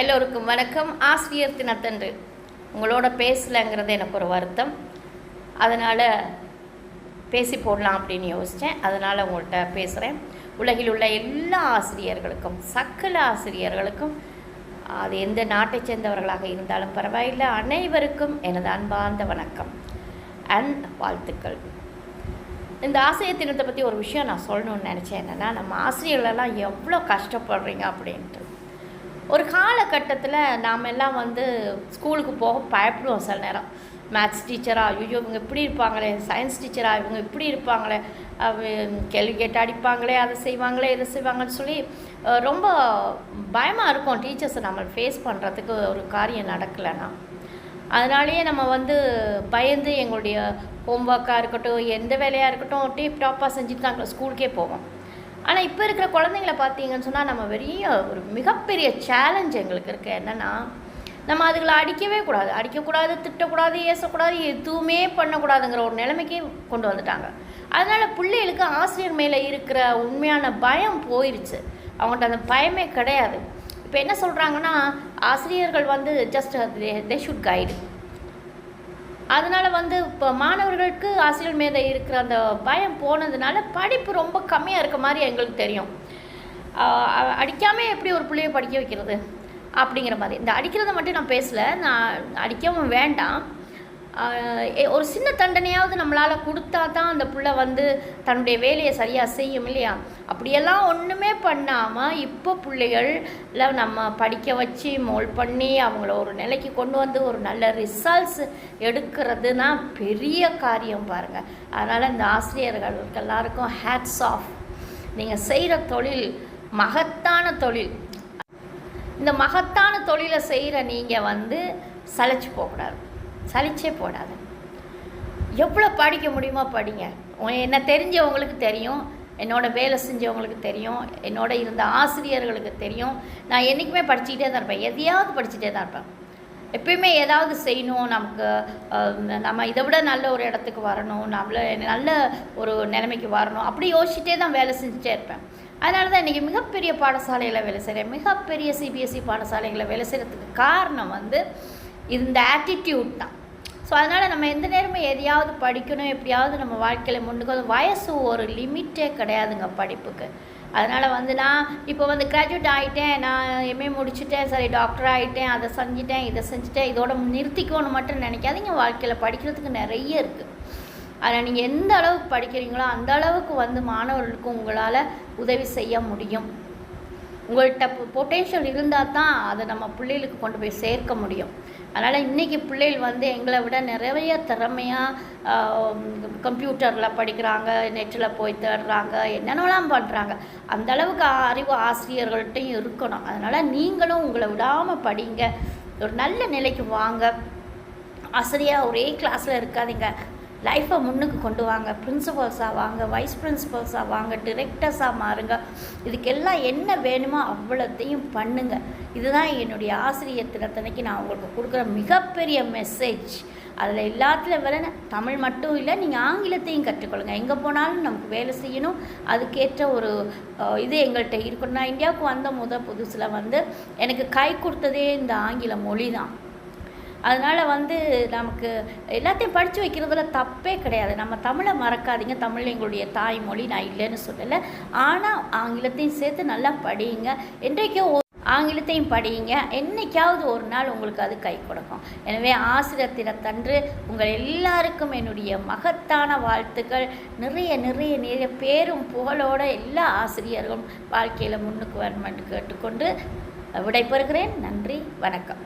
எல்லோருக்கும் வணக்கம். ஆசிரியர் தினத்தன்று உங்களோட பேசலைங்கிறது எனக்கு ஒரு வருத்தம். அதனால் பேசி போடலாம் அப்படின்னு யோசித்தேன் அதனால் உங்கள்கிட்ட பேசுகிறேன் உலகில் உள்ள எல்லா ஆசிரியர்களுக்கும் சக்கல ஆசிரியர்களுக்கும் அது எந்த நாட்டை சேர்ந்தவர்களாக இருந்தாலும் பரவாயில்லை. அனைவருக்கும் எனது அன்பார்ந்த வணக்கம் அண்ட் வாழ்த்துக்கள். இந்த ஆசிரியர் தினத்தை பற்றி ஒரு விஷயம் நான் சொல்லணும்னு நினச்சேன். என்னென்னா நம்ம ஆசிரியர்களெல்லாம் எவ்வளோ கஷ்டப்படுறீங்க அப்படின்ட்டு. ஒரு காலகட்டத்தில் நாம் எல்லாம் வந்து ஸ்கூலுக்கு போக பயப்படுவோம் சில நேரம். மேத்ஸ் டீச்சரா ஐயோ இவங்க இப்படி இருப்பாங்களே சயின்ஸ் டீச்சரா இவங்க இப்படி இருப்பாங்களே கேள்வி கேட்டு அடிப்பாங்களே அதை செய்வாங்களே இதை செய்வாங்கன்னு சொல்லி ரொம்ப பயமாக இருக்கும் டீச்சர்ஸை நம்ம ஃபேஸ் பண்ணுறதுக்கு ஒரு காரியம் நடக்கலைன்னா. அதனாலேயே நம்ம வந்து பயந்து எங்களுடைய ஹோம்ஒர்க்காக இருக்கட்டும் எந்த வேலையாக இருக்கட்டும் டீப் டாப்பாக செஞ்சுட்டு தான் ஸ்கூலுக்கே போவோம். ஆனால் இப்போ இருக்கிற குழந்தைங்கள பார்த்தீங்கன்னு சொன்னால் நம்ம பெரிய ஒரு மிகப்பெரிய சேலஞ்ச் எங்களுக்கு இருக்குது என்னென்னா நம்ம அதுகளை அடிக்கவே கூடாது. அடிக்கக்கூடாது திட்டக்கூடாது ஏசக்கூடாது எதுவுமே பண்ணக்கூடாதுங்கிற ஒரு நிலைமைக்கே கொண்டு வந்துட்டாங்க. அதனால் பிள்ளைகளுக்கு ஆசிரியர் மேலே இருக்கிற உண்மையான பயம் போயிடுச்சு அவங்கள்ட்ட அந்த பயமே கிடையாது. இப்போ என்ன சொல்கிறாங்கன்னா ஆசிரியர்கள் வந்து ஜஸ்ட் தே ஷுட் கைடு அதனால் வந்து இப்போ மாணவர்களுக்கு ஆசிரியர் மேலே இருக்கிற அந்த பயம் போனதுனால படிப்பு ரொம்ப கம்மியாக இருக்க மாதிரி எங்களுக்கு தெரியும். அடிக்காமல் எப்படி ஒரு பிள்ளைய படிக்க வைக்கிறது? அப்படிங்கிற மாதிரி. இந்த அடிக்கிறத மட்டும் நான் பேசலை. நான் அடிக்கவும் வேண்டாம். ஒரு சின்ன தண்டனையாவது நம்மளால் கொடுத்தா தான் அந்த புள்ள வந்து தன்னுடைய வேலையை சரியாக செய்யும் இல்லையா? அப்படியெல்லாம் ஒன்றுமே பண்ணாமல் இப்போ பிள்ளைகளில் நம்ம படிக்க வச்சு மோல் பண்ணி அவங்கள ஒரு நிலைக்கு கொண்டு வந்து ஒரு நல்ல ரிசல்ட்ஸ் எடுக்கிறதுனா பெரிய காரியம் பாருங்கள் அதனால் இந்த ஆசிரியர்களுக்கு எல்லாருக்கும் ஹேட்ஸ் ஆஃப் நீங்கள் செய்கிற தொழில் மகத்தான தொழில். இந்த மகத்தான தொழிலை செய்கிற நீங்கள் வந்து சளைச்சு போகக்கூடாது. சலிச்சே போடாது. எவ்வளோ படிக்க முடியுமோ படிங்க. உ- என்ன தெரிஞ்சவங்களுக்கு தெரியும். என்னோட வேலை செஞ்சவங்களுக்கு தெரியும். என்னோட இருந்த ஆசிரியர்களுக்கு தெரியும். நான் என்றைக்குமே படிச்சுக்கிட்டே தான் இருப்பேன். எதையாவது படிச்சுட்டே தான் இருப்பேன். எப்பயுமே ஏதாவது செய்யணும். நமக்கு நம்ம இதை விட நல்ல ஒரு இடத்துக்கு வரணும். நம்மள நல்ல ஒரு நிலைமைக்கு வரணும். அப்படி யோசிச்சுட்டே தான் வேலை செஞ்சுட்டே இருப்பேன். அதனால தான் இன்றைக்கி மிகப்பெரிய பாடசாலையில் வேலை செய்கிறேன் மிகப்பெரிய சிபிஎஸ்சி பாடசாலைகளில் வேலை செய்கிறதுக்கு காரணம் வந்து இந்த ஆட்டிடியூட் தான். ஸோ அதனால் நம்ம எந்த நேரமும் எதையாவது படிக்கணும் எப்படியாவது நம்ம வாழ்க்கையில் முன்னுக்கு வந்து வயசு ஒரு லிமிட்டே கிடையாதுங்க படிப்புக்கு. அதனால் வந்து நான் இப்போ வந்து கிராஜுவேட் ஆகிட்டேன் நான் எம்ஏ முடிச்சுட்டேன் சரி டாக்டர் ஆகிட்டேன் அதை செஞ்சுட்டேன் இதை செஞ்சுட்டேன் இதோட நிறுத்திக்கோன்னு மட்டும் நினைக்காதீங்க. வாழ்க்கையில் படிக்கிறதுக்கு நிறைய இருக்குது அதில் நீங்கள் எந்த அளவுக்கு படிக்கிறீங்களோ அந்த அளவுக்கு வந்து மாணவர்களுக்கு உங்களால் உதவி செய்ய முடியும். உங்கள்கிட்ட பொட்டென்ஷியல் இருந்தால் தான் அதை நம்ம பிள்ளைகளுக்கு கொண்டு போய் சேர்க்க முடியும். அதனால் இன்றைக்கி பிள்ளைகள் வந்து எங்களை விட நிறைய திறமையாக கம்ப்யூட்டரில் படிக்கிறாங்க நெட்டில் போய் தேடுறாங்க என்னென்னலாம் பண்ணுறாங்க அந்த அளவுக்கு அறிவு ஆசிரியர்கள்ட்டையும் இருக்கணும். அதனால் நீங்களும் உங்களை விடாமல் படிங்க. ஒரு நல்ல நிலைக்கு வாங்க. ஆசிரியாக ஒரே கிளாஸில் இருக்காதீங்க. லைஃப்பை முன்னுக்கு கொண்டு வாங்க. பிரின்சிபல்ஸாக வாங்க வைஸ் பிரின்சிபல்ஸாக வாங்க டிரெக்டர்ஸாக மாறுங்க. இதுக்கெல்லாம் என்ன வேணுமோ அவ்வளோத்தையும் பண்ணுங்க. இதுதான் என்னுடைய ஆசிரியர் தினத்தனைக்கு நான் உங்களுக்கு கொடுக்குற மிகப்பெரிய மெசேஜ் அதில் எல்லாத்துல விட தமிழ் மட்டும் இல்லை நீங்கள் ஆங்கிலத்தையும் கற்றுக்கொள்ளுங்க. எங்கே போனாலும் நமக்கு வேலை செய்யணும். அதுக்கேற்ற ஒரு இது எங்கள்கிட்ட இருக்கணும் நான் இந்தியாவுக்கு வந்த முத புதுசில் வந்து எனக்கு கை கொடுத்ததே இந்த ஆங்கில மொழி தான் அதனால் வந்து நமக்கு எல்லாத்தையும் படித்து வைக்கிறதுல தப்பே கிடையாது. நம்ம தமிழை மறக்காதீங்க. தமிழ் எங்களுடைய தாய்மொழி. நான் இல்லைன்னு சொல்லலை. ஆனால் ஆங்கிலத்தையும் சேர்த்து நல்லா படியுங்க. என்றைக்கும் ஆங்கிலத்தையும் படியுங்க. என்னைக்காவது ஒரு நாள் உங்களுக்கு அது கை கொடுக்கும். எனவே ஆசிரியர் தினத்தன்று உங்கள் எல்லாருக்கும் என்னுடைய மகத்தான வாழ்த்துக்கள். நிறைய நிறைய நிறைய பேரும் புகழோட எல்லா ஆசிரியர்களும் வாழ்க்கையில் முன்னுக்கு வரணும்னு கேட்டுக்கொண்டு விடைபெறுகிறேன். நன்றி. வணக்கம்.